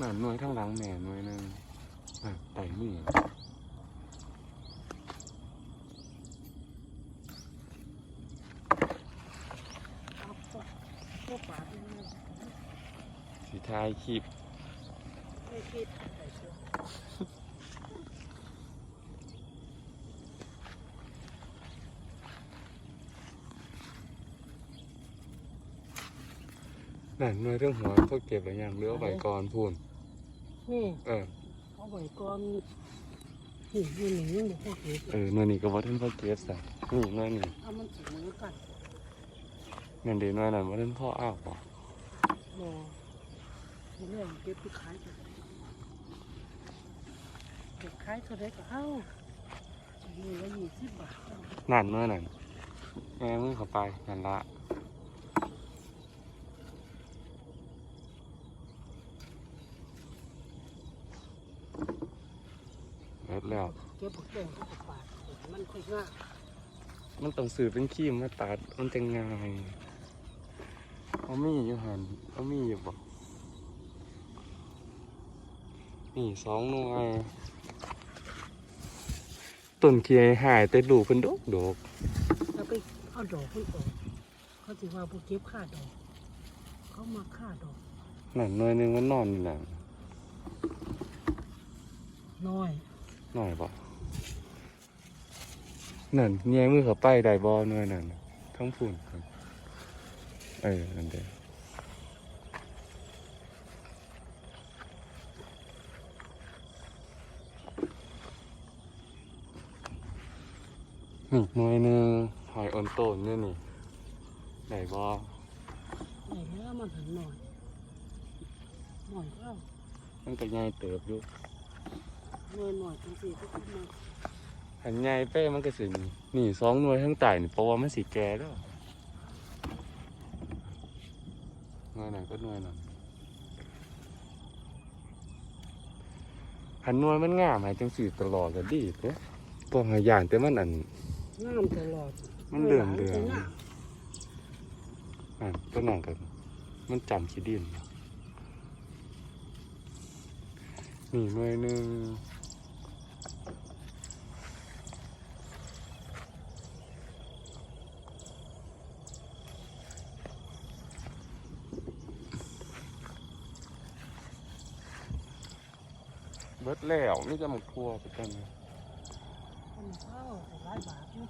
น่ะหน่วยข้างหลังแม่หน่วยนึงอะไต่มือเอาพวกปลาที่นี่สีทายคลิปไม่นหน่วยเรื่องหัวพวกเก็บอะไรอย่างเลือไว้ก่อนพูน นี่เออเอาไว้ก่อนนี่นี่หนึ่งนี่พวกนี้เออหน่วยนี้ก็ว่าท่านพ่อเก็บใส่นี่หน่วยนี้เอามันถึงมือกันเงินเดือนหน่วยนั้นว่าท่านพ่ออ้าวบ่รอเรื่องเก็บไปขายกันเก็บขายเท่าไรก็เอามือละยี่สิบบาทเอานั่นหน่วยนั้นแง่มือเข้าไปนั่นละ ดแล้ว เก็บผักแดงทุกบาทมันค่อยง่ายมันต้องสื่อเป็นขี้มมาตัดมันจะง่ายเอามีอยู่หันเอามีอยู่บ่นี่สองหน่วยต้นเคียหายแต่ดูกเป็นดกดกแล้วไปเอาดอกมันออกเขาถือว่าพวกเก็บค่าดอก เขามาค่าดอกนั่นหน่วยหนึงมันนอนอยู่น่ะน้อย หน่อยบ่นั่นแยงมือเขาไปได้บ่หน่วยนั่นน่ะทั้งฝุ่นครับเออนั่นเด้อนี่หน่วยหนึงหอยออนโตนเนี่ยนี่ได้บ่ไหนแล้วมันถึงหน่อยหน่อยก็เอามันก็ใหญ่เติบอยู่ หน่อยหน่อยจังสี่ก็ขึ้นมาหันใหญ่เป้มันก็สินี่นี่สองหน่วยทั้งใต้นี่เพราะว่ามันสิแก่แล้วหน่วยนั้นก็หน่วยนั้นหันหน่วยมันงามให้จังสีตลอดก็ดีเด้ปองหายานแต่มันอัน งามตลอดมันเหลื่อมเหลืองงามอ่นก็นั่งกันมันจำขี้ดินนี่หน่วยหนึ่ง เบิดแล้วนี่จะหมกทัวไปกันนะมันเข้าหลายบาทอยู่